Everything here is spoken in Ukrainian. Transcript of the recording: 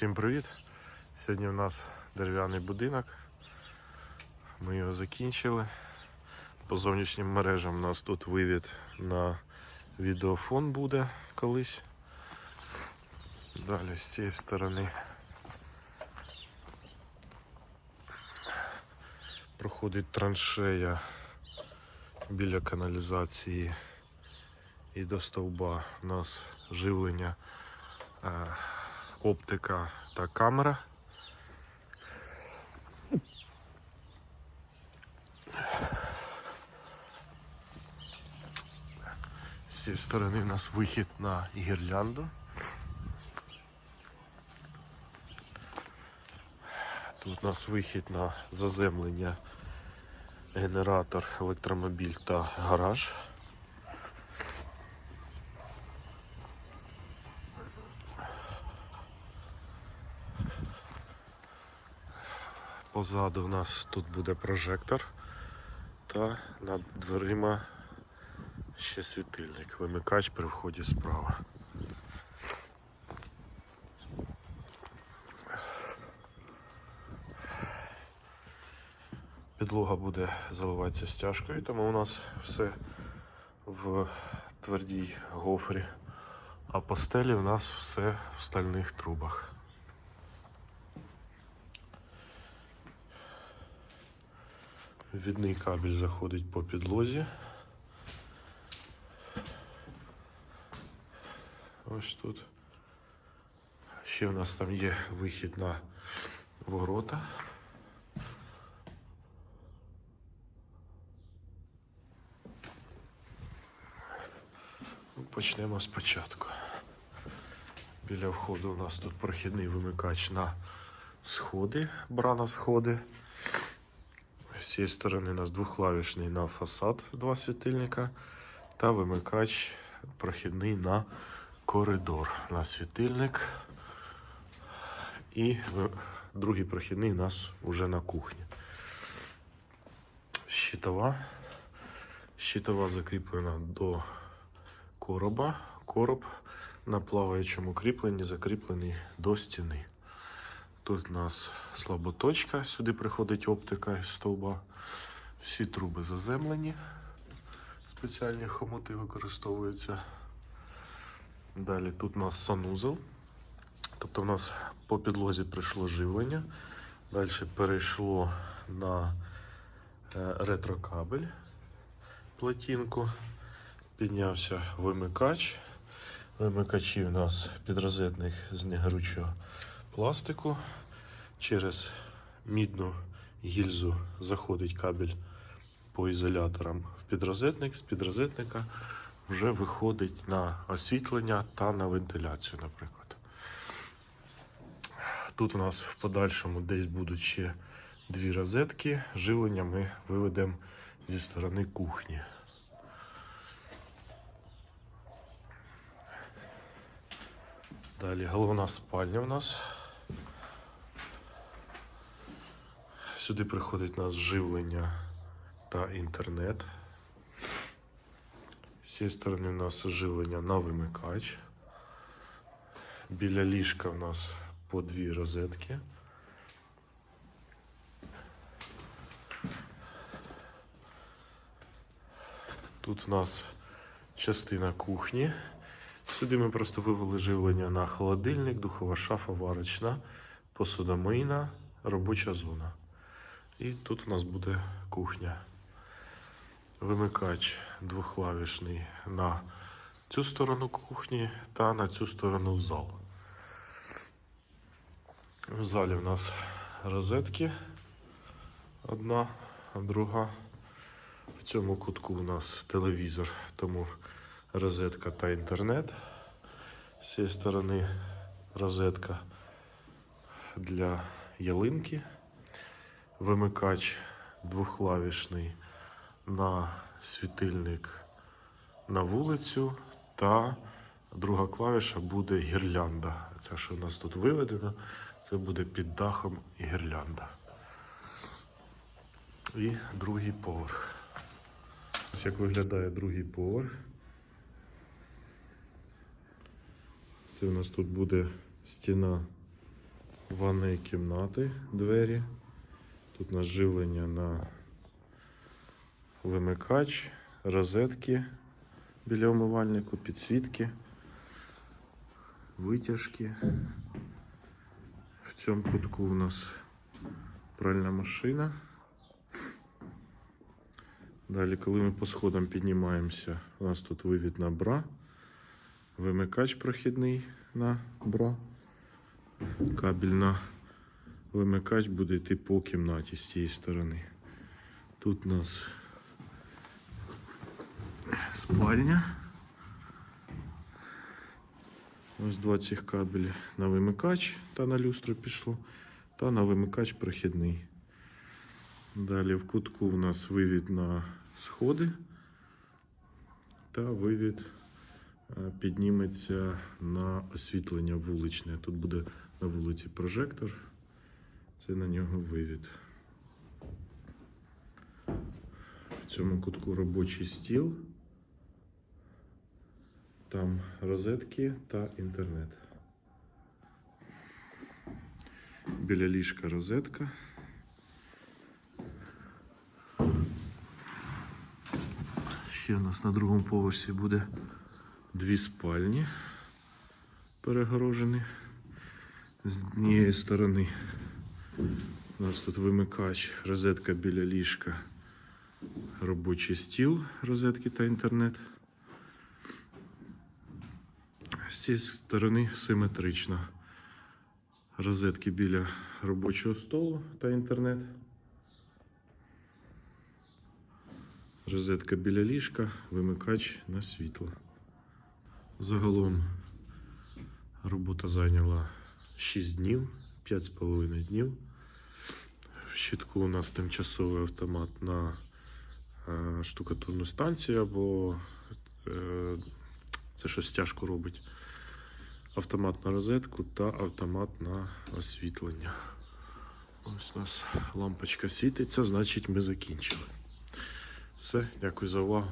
Всім привіт! Сьогодні у нас дерев'яний будинок. Ми його закінчили. По зовнішнім мережам у нас тут вивід на відеофон буде колись. Далі з цієї сторони проходить траншея біля каналізації і до стовба у нас живлення е, оптика та камера. З цієї сторони у нас вихід на гірлянду. Тут у нас вихід на заземлення, генератор, електромобіль та гараж. Позаду у нас тут буде прожектор та над дверима ще світильник. Вимикач при вході справа. Підлога буде заливатися стяжкою, тому у нас все в твердій гофрі, а по стелі у нас все в стальних трубах. Відний кабель заходить по підлозі. Ось тут. Ще у нас там є вихід на ворота. Ну, Почнемо спочатку. Біля входу у нас тут прохідний вимикач на сходи, брана сходи. З цієї сторони у нас двохклавішний на фасад, два світильника, та вимикач прохідний на коридор на світильник. І другий прохідний у нас вже на кухні. Щитова. Щитова закріплена до короба. Короб на плаваючому кріпленні закріплений до стіни. Тут у нас слаботочка, сюди приходить оптика із стовба. Всі труби заземлені. Спеціальні хомути використовуються. Далі тут у нас санузел. Тобто у нас по підлозі прийшло живлення. Далі перейшло на е, ретрокабель платінку. Піднявся вимикач. Вимикачі у нас підрозетних з негорючого пластику. Через мідну гільзу заходить кабель по ізоляторам в підрозетник. З підрозетника вже виходить на освітлення та на вентиляцію, наприклад. Тут у нас в подальшому десь будуть ще дві розетки. Живлення ми виведемо зі сторони кухні. Далі головна спальня у нас. Сюди приходить у нас живлення та інтернет. З цієї сторони у нас живлення на вимикач. Біля ліжка у нас по дві розетки. Тут у нас частина кухні. Сюди ми просто вивели живлення на холодильник, духова шафа, варочна, посудомийна, робоча зона. І тут у нас буде кухня. Вимикач двохклавішний на цю сторону кухні та на цю сторону зал. В залі у нас розетки. Одна, друга. В цьому кутку у нас телевізор, тому розетка та інтернет. З цієї сторони розетка для ялинки. Вимикач двохклавішний на світильник на вулицю. Та друга клавіша буде гірлянда. Це, що у нас тут виведено, це буде під дахом гірлянда. І другий поверх. Ось як виглядає другий поверх. Це у нас тут буде стіна ванної кімнати, двері. Тут у нас живлення на вимикач, розетки біля умивальнику, підсвітки, витяжки. В цьому кутку у нас пральна машина. Далі, коли ми по сходам піднімаємося, у нас тут вивід на бра, вимикач прохідний на бра, кабель на вимикач буде йти по кімнаті з цієї сторони. Тут у нас спальня. Ось два цих кабелі на вимикач та на люстру пішло, та на вимикач прохідний. Далі в кутку у нас вивід на сходи та вивід е, підніметься на освітлення вуличне. Тут буде на вулиці прожектор. Це на нього вивід. В цьому кутку робочий стіл. Там розетки та інтернет. Біля ліжка розетка. Ще у нас на другому поверсі буде дві спальні перегорожені. З однієї сторони у нас тут вимикач, розетка біля ліжка, робочий стіл, розетки та інтернет. З цієї сторони симетрично. Розетки біля робочого столу та інтернет. Розетка біля ліжка, вимикач на світло. Загалом робота зайняла 6 днів, 5,5 днів. В щитку у нас тимчасовий автомат на е, штукатурну станцію або е, це щось тяжко робить. Автомат на розетку та автомат на освітлення. Ось у нас лампочка світиться, значить ми закінчили. Все, дякую за увагу.